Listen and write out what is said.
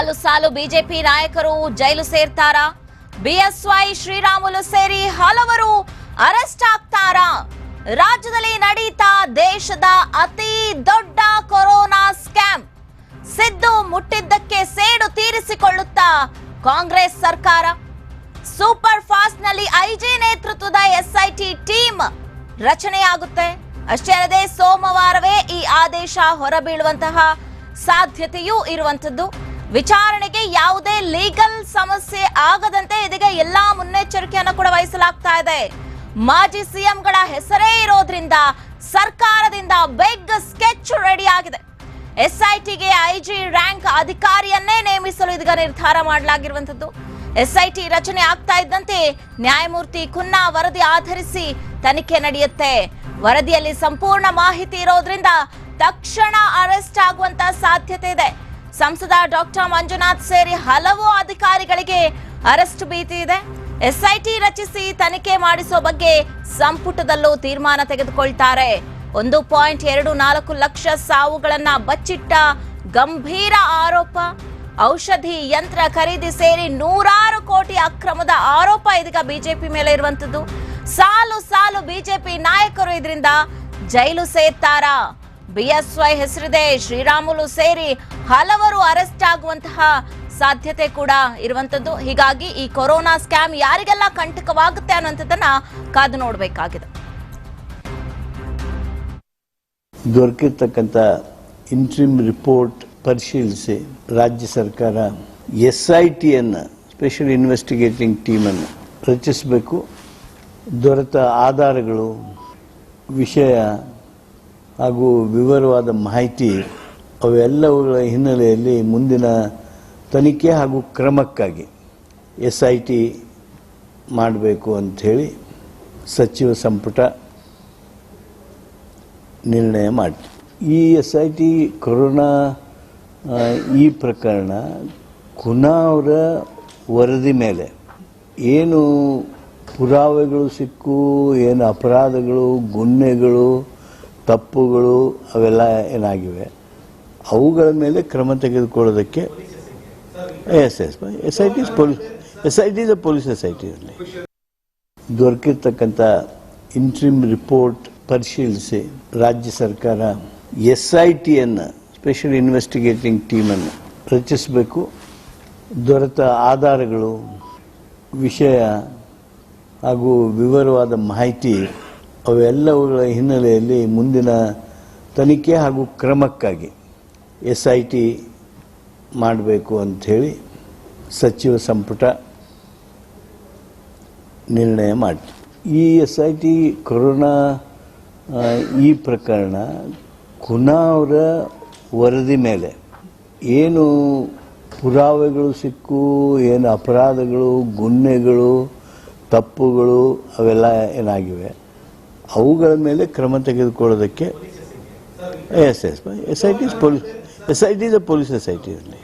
ಸಾಲು ಸಾಲು ಬಿಜೆಪಿ ನಾಯಕರು ಜೈಲು ಸೇರ್ತಾರಾ. ಬಿಎಸ್ವೈ ಶ್ರೀರಾಮುಲು ಸೇರಿ ಹಲವರು ಅರೆಸ್ಟ್ ಆಗ್ತಾರಾ. ರಾಜ್ಯದಲ್ಲಿ ನಡೀತಾ ದೇಶದ ಅತಿ ದೊಡ್ಡ ಕೊರೋನಾ ಸ್ಕ್ಯಾಮ್. ಸಿದ್ದು ಮುಟ್ಟಿದ್ದಕ್ಕೆ ಸೇಡು ತೀರಿಸಿಕೊಳ್ಳುತ್ತಾ ಕಾಂಗ್ರೆಸ್ ಸರ್ಕಾರ. ಸೂಪರ್ ಫಾಸ್ಟ್ನಲ್ಲಿ ಐಜಿ ನೇತೃತ್ವದ ಎಸ್ಐಟಿ ಟೀಮ್ ರಚನೆಯಾಗುತ್ತೆ. ಅಷ್ಟೇ ಅಲ್ಲದೆ ಸೋಮವಾರವೇ ಈ ಆದೇಶ ಹೊರಬೀಳುವಂತಹ ಸಾಧ್ಯತೆಯೂ ಇರುವಂತದ್ದು ವಿಚಾರಣೆಗೆ ಯಾವುದೇ ಲೀಗಲ್ ಸಮಸ್ಯೆ ಆಗದಂತೆ ಇದೀಗ ಎಲ್ಲಾ ಮುನ್ನೆಚ್ಚರಿಕೆಯನ್ನು ಕೂಡ ವಹಿಸಲಾಗ್ತಾ ಇದೆ. ಮಾಜಿ ಸಿಎಂಗಳ ಹೆಸರೇ ಇರೋದ್ರಿಂದ ಸರ್ಕಾರದಿಂದ ಬಿಗ್ ಸ್ಕೆಚ್ ರೆಡಿ ಆಗಿದೆ. ಎಸ್ಐಟಿಗೆ ಐಜಿ ರ್ಯಾಂಕ್ ಅಧಿಕಾರಿಯನ್ನೇ ನೇಮಿಸಲು ಇದೀಗ ನಿರ್ಧಾರ ಮಾಡಲಾಗಿರುವಂತದ್ದು ಎಸ್ಐಟಿ ರಚನೆ ಆಗ್ತಾ ಇದ್ದಂತೆ ನ್ಯಾಯಮೂರ್ತಿ ಖುನ್ನಾ ವರದಿ ಆಧರಿಸಿ ತನಿಖೆ ನಡೆಯುತ್ತೆ. ವರದಿಯಲ್ಲಿ ಸಂಪೂರ್ಣ ಮಾಹಿತಿ ಇರೋದ್ರಿಂದ ತಕ್ಷಣ ಅರೆಸ್ಟ್ ಆಗುವಂತ ಸಾಧ್ಯತೆ ಇದೆ. ಸಂಸದ ಡಾಕ್ಟರ್ ಮಂಜುನಾಥ್ ಸೇರಿ ಹಲವು ಅಧಿಕಾರಿಗಳಿಗೆ ಅರೆಸ್ಟ್ ಭೀತಿ ಇದೆ. ಎಸ್ಐಟಿ ರಚಿಸಿ ತನಿಖೆ ಮಾಡಿಸುವ ಬಗ್ಗೆ ಸಂಪುಟದಲ್ಲೂ ತೀರ್ಮಾನ ತೆಗೆದುಕೊಳ್ತಾರೆ. ಒಂದು ಪಾಯಿಂಟ್ ಎರಡು ನಾಲ್ಕು ಲಕ್ಷ ಸಾವುಗಳನ್ನ ಬಚ್ಚಿಟ್ಟ ಗಂಭೀರ ಆರೋಪ. ಔಷಧಿ ಯಂತ್ರ ಖರೀದಿ ಸೇರಿ ನೂರಾರು ಕೋಟಿ ಅಕ್ರಮದ ಆರೋಪ ಇದೀಗ ಬಿಜೆಪಿ ಮೇಲೆ ಇರುವಂತದ್ದು ಸಾಲು ಸಾಲು ಬಿಜೆಪಿ ನಾಯಕರು ಇದರಿಂದ ಜೈಲು ಸೇರ್ತಾರಾ? ಬಿಎಸ್ವೈ ಹೆಸರಿದೆ, ಶ್ರೀರಾಮುಲು ಸೇರಿ ಹಲವರು ಅರೆಸ್ಟ್ ಆಗುವಂತಹ ಸಾಧ್ಯತೆ ಕೂಡ ಇರುವಂತದ್ದು. ಹೀಗಾಗಿ ಈ ಕೊರೋನಾ ಸ್ಕ್ಯಾಮ್ ಯಾರಿಗೆಲ್ಲ ಕಂಟಕವಾಗುತ್ತೆ ಅನ್ನೋಂಥದ್ದನ್ನ ಕಾದು ನೋಡಬೇಕಾಗಿದೆ. ದೊರಕಿರ್ತಕ್ಕಂಥ ಇಂಟ್ರಿಮ್ ರಿಪೋರ್ಟ್ ಪರಿಶೀಲಿಸಿ ರಾಜ್ಯ ಸರ್ಕಾರ ಎಸ್ ಐ ಟಿಯನ್ನು ಸ್ಪೆಷಲ್ ಇನ್ವೆಸ್ಟಿಗೇಟಿಂಗ್ ಟೀಮನ್ನು ರಚಿಸಬೇಕು. ದೊರೆತ ಆಧಾರಗಳು, ವಿಷಯ ಹಾಗೂ ವಿವರವಾದ ಮಾಹಿತಿ ಅವೆಲ್ಲವುಗಳ ಹಿನ್ನೆಲೆಯಲ್ಲಿ ಮುಂದಿನ ತನಿಖೆ ಹಾಗೂ ಕ್ರಮಕ್ಕಾಗಿ ಎಸ್ ಐ ಟಿ ಮಾಡಬೇಕು ಅಂಥೇಳಿ ಸಚಿವ ಸಂಪುಟ ನಿರ್ಣಯ ಮಾಡಿತು. ಈ ಎಸ್ ಐ ಟಿ ಕೊರೋನಾ ಈ ಪ್ರಕರಣ ಕುನಾ ಅವರ ವರದಿ ಮೇಲೆ ಏನು ಪುರಾವೆಗಳು ಸಿಕ್ಕು, ಏನು ಅಪರಾಧಗಳು ಗುನ್ನೆಗಳು ತಪ್ಪುಗಳು ಅವೆಲ್ಲ ಏನಾಗಿವೆ? ಅವುಗಳ ಮೇಲೆ ಕ್ರಮ ತೆಗೆದುಕೊಳ್ಳೋದಕ್ಕೆ S S S I T police, S I T police S I ಟಿಯಲ್ಲಿ ದೊರಕಿರ್ತಕ್ಕಂಥ ಇಂಟ್ರಿಮ್ ರಿಪೋರ್ಟ್ ಪರಿಶೀಲಿಸಿ ರಾಜ್ಯ ಸರ್ಕಾರ ಎಸ್ ಐ ಟಿಯನ್ನು ಸ್ಪೆಷಲ್ ಇನ್ವೆಸ್ಟಿಗೇಟಿಂಗ್ ಟೀಮನ್ನು ರಚಿಸಬೇಕು. ದೊರೆತ ಆಧಾರಗಳು, ವಿಷಯ ಹಾಗೂ ವಿವರವಾದ ಮಾಹಿತಿ ಅವೆಲ್ಲವುಗಳ ಹಿನ್ನೆಲೆಯಲ್ಲಿ ಮುಂದಿನ ತನಿಖೆ ಹಾಗೂ ಕ್ರಮಕ್ಕಾಗಿ ಎಸ್ ಐ ಟಿ ಮಾಡಬೇಕು ಅಂಥೇಳಿ ಸಚಿವ ಸಂಪುಟ ನಿರ್ಣಯ ಮಾಡಿತು ಈ ಎಸ್ ಐ ಟಿ ಕೊರೋನಾ ಈ ಪ್ರಕರಣ ಕುನಾ ಅವರ ವರದಿ ಮೇಲೆ ಏನು ಪುರಾವೆಗಳು ಸಿಕ್ಕು, ಏನು ಅಪರಾಧಗಳು ಗುನ್ನೆಗಳು ತಪ್ಪುಗಳು ಅವೆಲ್ಲ ಏನಾಗಿವೆ? ಅವುಗಳ ಮೇಲೆ ಕ್ರಮ ತೆಗೆದುಕೊಳ್ಳೋದಕ್ಕೆ S S S I T police S I T police S I ಟಿಯಲ್ಲಿ